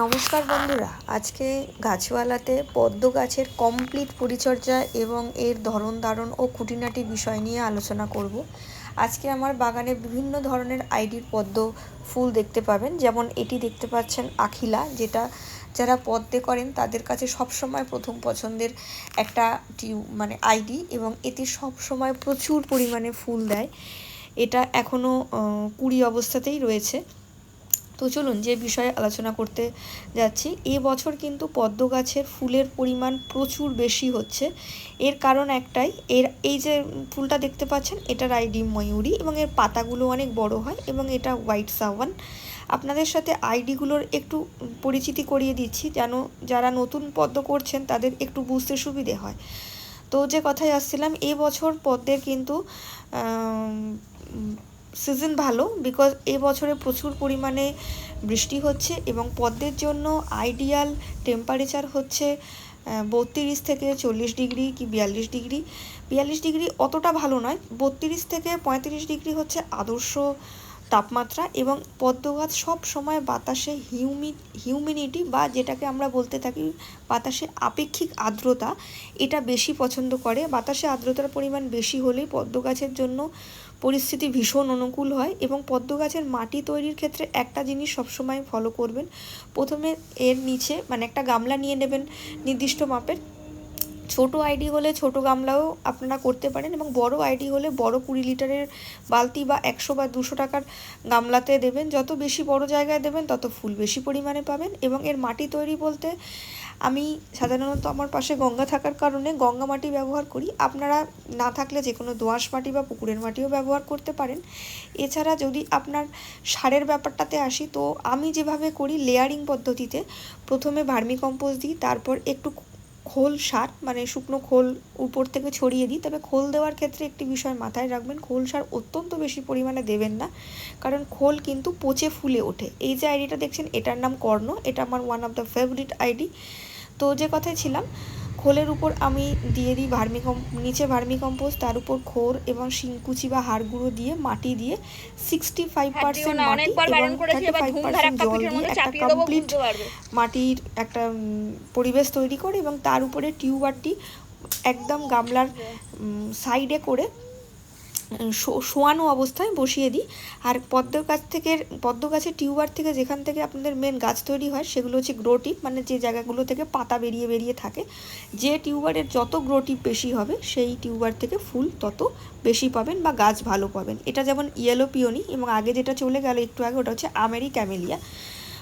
নমস্কার বন্ধুরা, আজকে গাছওয়ালাতে পদ্ম গাছের কমপ্লিট পরিচর্যা এবং এর ধরন ধারণ ও খুঁটিনাটি বিষয় নিয়ে আলোচনা করব। আজকে আমার বাগানে বিভিন্ন ধরনের আইডির পদ্ম ফুল দেখতে পাবেন, যেমন এটি দেখতে পাচ্ছেন আখিলা, যেটা যারা পদ্মে করেন তাদের কাছে সবসময় প্রথম পছন্দের একটা টিউ মানে আইডি এবং এতে সব সময় প্রচুর পরিমাণে ফুল দেয়। এটা এখনও কুড়ি অবস্থাতেই রয়েছে। তো চলুন যে বিষয়ে আলোচনা করতে যাচ্ছি, এ বছর কিন্তু পদ্ম গাছের ফুলের পরিমাণ প্রচুর বেশি হচ্ছে। এর কারণ একটাই, এর এই যে ফুলটা দেখতে পাচ্ছেন, এটা রাইডিম ময়ূরী এবং এর পাতাগুলো অনেক বড় হয় এবং এটা হোয়াইট সাওয়ান। আপনাদের সাথে আইডিগুলোর একটু পরিচিতি করিয়ে দিচ্ছি, যেন যারা নতুন পদ্ম করছেন তাদের একটু বুঝতে সুবিধে হয়। তো যে কথায় আসছিলাম, এ বছর পদ্মের কিন্তু সিজন ভালো বিকজ এ বছরে প্রচুর পরিমাণে বৃষ্টি হচ্ছে এবং পদ্মের জন্য আইডিয়াল টেম্পারেচার হচ্ছে বত্রিশ থেকে চল্লিশ ডিগ্রি কি বিয়াল্লিশ ডিগ্রি বিয়াল্লিশ ডিগ্রি অতটা ভালো নয়, বত্রিশ থেকে পঁয়ত্রিশ ডিগ্রি হচ্ছে আদর্শ তাপমাত্রা এবং পদ্ম গাছ সব সময় বাতাসে হিউমি হিউমিনিটি বা যেটাকে আমরা বলতে থাকি বাতাসে আপেক্ষিক আর্দ্রতা, এটা বেশি পছন্দ করে। বাতাসে আর্দ্রতার পরিমাণ বেশি হলেই পদ্ম গাছের জন্য পরিস্থিতি ভীষণ অনুকূল হয় এবং পদ্ম গাছের মাটি তৈরির ক্ষেত্রে একটা জিনিস সবসময় ফলো করবেন। প্রথমে এর নিচে মানে একটা গামলা নিয়ে নেবেন নির্দিষ্ট মাপের। ছোট আইডি হলে ছোট গামলাও আপনারা করতে পারেন এবং বড় আইডি হলে বড় কুড়ি লিটারের বালতি বা একশো বা দুশো টাকার গামলাতে দেবেন। যত বেশি বড় জায়গায় দেবেন, তত ফুল বেশি পরিমাণে পাবেন এবং এর মাটি তৈরি বলতে আমি সাধারণত আমার পাশে গঙ্গা থাকার কারণে গঙ্গা মাটি ব্যবহার করি। আপনারা না থাকলে যে কোনো দোআঁশ মাটি বা পুকুরের মাটিও ব্যবহার করতে পারেন। এছাড়া যদি আপনার সারের ব্যাপারটাতে আসি, তো আমি যেভাবে করি লেয়ারিং পদ্ধতিতে, প্রথমে ভার্মি কম্পোজ দিই, তারপর একটু খোল সার মানে শুকনো খোল উপর থেকে ছড়িয়ে দিই। তবে খোল দেওয়ার ক্ষেত্রে একটি বিষয় মাথায় রাখবেন, খোল সার অত্যন্ত বেশি পরিমাণে দেবেন না, কারণ খোল কিন্তু পচে ফুলে ওঠে। এই যে আইডিটা দেখছেন, এটার নাম কর্ণ, এটা আমার one of the favourite ID. তো যে কথায় ছিলাম খোলের উপর আমি দিয়ে দিই ভার্মি নিচে ভার্মি কম্পোস্ট তার উপর খোর এবং শিংকুচি বা হাড় গুঁড়ো দিয়ে মাটি দিয়ে সিক্সটি ফাইভ পার্সেন্ট মাটি এবং থার্টি ফাইভ পার্সেন্ট জল দিয়ে একটা কমপ্লিট মাটির একটা পরিবেশ তৈরি করে এবং তার উপরে টিউবারটি একদম গামলার সাইডে করে শোয়ানো অবস্থায় বসিয়ে দিই। আর পদ্ম গাছ থেকে, পদ্ম গাছের টিউবার থেকে যেখান থেকে আপনাদের মেন গাছ তৈরি হয়, সেগুলো হচ্ছে গ্রোটিপ মানে যে জায়গাগুলো থেকে পাতা বেরিয়ে বেরিয়ে থাকে। যে টিউবারের যত গ্রোটিপ বেশি হবে, সেই টিউবার থেকে ফুল তত বেশি পাবেন বা গাছ ভালো পাবেন। এটা যেমন ইয়েলো পিওনি এবং আগে যেটা চলে গেল একটু আগে, ওটা হচ্ছে আমেরি ক্যামেলিয়া।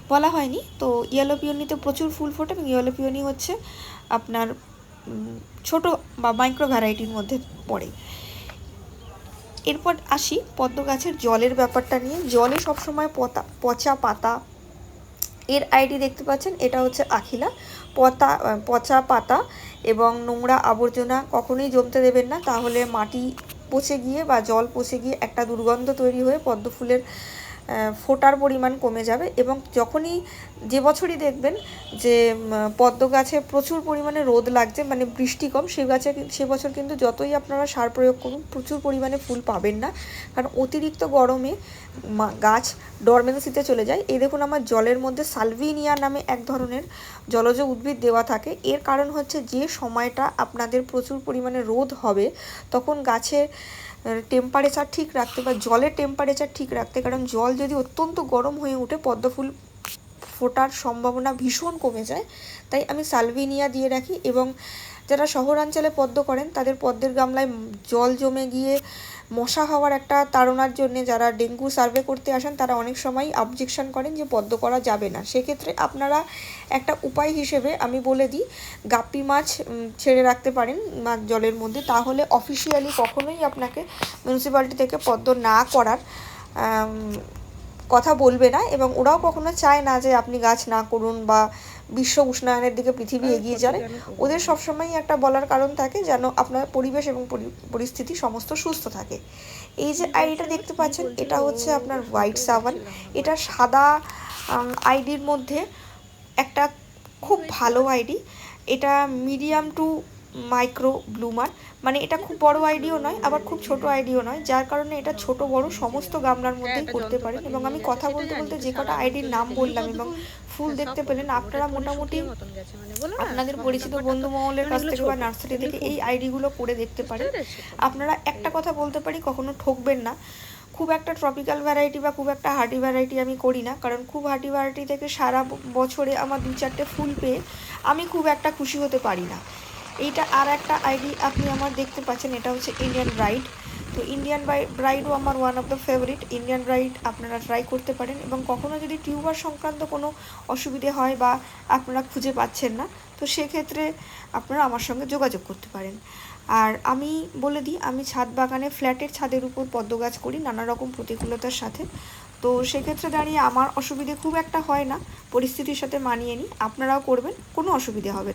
বলা হয়নি। তো ইয়েলো পিওনিতে প্রচুর ফুল ফোটে এবং ইয়েলো পিওনি হচ্ছে আপনার ছোট বা মাইক্রো ভ্যারাইটির মধ্যে পড়ে। এরপর আসি পদ্ম গাছের জলের ব্যাপারটা নিয়ে। জলে সবসময় পতা পচা পাতা। এর আইডি দেখতে পাচ্ছেন, এটা হচ্ছে আখিলা। পতা পচা পাতা এবং নোংরা আবর্জনা কখনোই জমতে দেবেন না। তাহলে মাটি পচে গিয়ে বা জল পচে গিয়ে একটা দুর্গন্ধ তৈরি হয়ে পদ্ম ফুলের ফোটার পরিমাণ কমে যাবে এবং যখনই যে বছরই দেখবেন যে পদ্ম গাছে প্রচুর পরিমাণে রোদ লাগছে মানে বৃষ্টি কম, সে গাছে সে বছর কিন্তু যতই আপনারা সার প্রয়োগ করুন, প্রচুর পরিমাণে ফুল পাবেন না। কারণ অতিরিক্ত গরমে গাছ ডরমেন্সিতে চলে যায়। এই দেখুন আমার জলের মধ্যে সালভিনিয়া নামে এক ধরনের জলজ উদ্ভিদ দেওয়া থাকে। এর কারণ হচ্ছে যে সময়টা আপনাদের প্রচুর পরিমাণে রোদ হবে, তখন গাছের টেম্পারেচার ঠিক রাখতে বা জলের টেম্পারেচার ঠিক রাখতে, কারণ জল যদি অত্যন্ত গরম হয়ে উঠে পদ্মফুল ফোটার সম্ভাবনা ভীষণ কমে যায়। তাই আমি সালভিনিয়া দিয়ে রাখি এবং যারা শহরাঞ্চলে পদ্ম করেন, তাদের পদ্মের গামলায় জল জমে গিয়ে মশা হওয়ার একটা তাড়নার জন্য যারা ডেঙ্গু সার্ভে করতে আসেন, তারা অনেক সময় অবজেকশন করেন যে পদ্ম করা যাবে না। সেক্ষেত্রে আপনারা একটা উপায় হিসেবে আমি বলে দিই, গাপ্পি মাছ ছেড়ে রাখতে পারেন মাছ জলের মধ্যে। তাহলে অফিসিয়ালি কখনোই আপনাকে মিউনিসিপ্যালিটি থেকে পদ্ম না করার কথা বলবে না এবং ওরাও কখনো চায় না যে আপনি গাছ না করুন বা বিশ্ব উষ্ণায়নের দিকে পৃথিবী এগিয়ে যাবে। ওদের সবসময়ই একটা বলার কারণ থাকে যেন আপনার পরিবেশ এবং পরিস্থিতি সমস্ত সুস্থ থাকে। এই যে আইডিটা দেখতে পাচ্ছেন এটা হচ্ছে আপনার হোয়াইট সাবান। এটা সাদা আইডির মধ্যে একটা খুব ভালো আইডি। এটা মিডিয়াম টু মাইক্রো ব্লুমার মানে এটা খুব বড় আইডিও নয় আবার খুব ছোট আইডিও নয় যার কারণে এটা ছোট বড় সমস্ত গামলার মধ্যেই একটা করতে পারেন এবং আমি কথা বলতে বলতে যে কটা আইডির নাম বললাম এবং ফুল দেখতে পেলেন। আপনারা মোটামুটি আপনাদের পরিচিত বন্ধু মহলের কাছ থেকে বা নার্সারি থেকে এই আইডিগুলো করে দেখতে পারেন। আপনারা একটা কথা বলতে পারি কখনো ঠকবেন না। খুব একটা ট্রপিক্যাল ভ্যারাইটি বা খুব একটা হার্টি ভ্যারাইটি আমি করি না কারণ খুব হার্টি ভ্যারাইটি থেকে সারা বছরে আমার দু চারটে ফুল পেয়ে আমি খুব একটা খুশি হতে পারি না। এইটা আর একটা আইডি আপনি আমার দেখতে পাচ্ছেন, এটা হচ্ছে ইন্ডিয়ান ব্রাইড তো ইন্ডিয়ান ব্রাইডও আমার one of the favourite Indian bride আপনারা ট্রাই করতে পারেন এবং কখনও যদি টিউবার সংক্রান্ত কোনো অসুবিধে হয় বা আপনারা খুঁজে পাচ্ছেন না, তো সেক্ষেত্রে আপনারা আমার সঙ্গে যোগাযোগ করতে পারেন। আর আমি বলে দিই, আমি ছাদ বাগানে ফ্ল্যাটের ছাদের উপর পদ্ম গাছ করি, নানা রকম প্রতিকূলতার সাথে। তো সেক্ষেত্রে দাঁড়িয়ে আমার অসুবিধে খুব একটা হয় না, পরিস্থিতির সাথে মানিয়ে নিই, আপনারাও করবেন, কোনো অসুবিধে হবে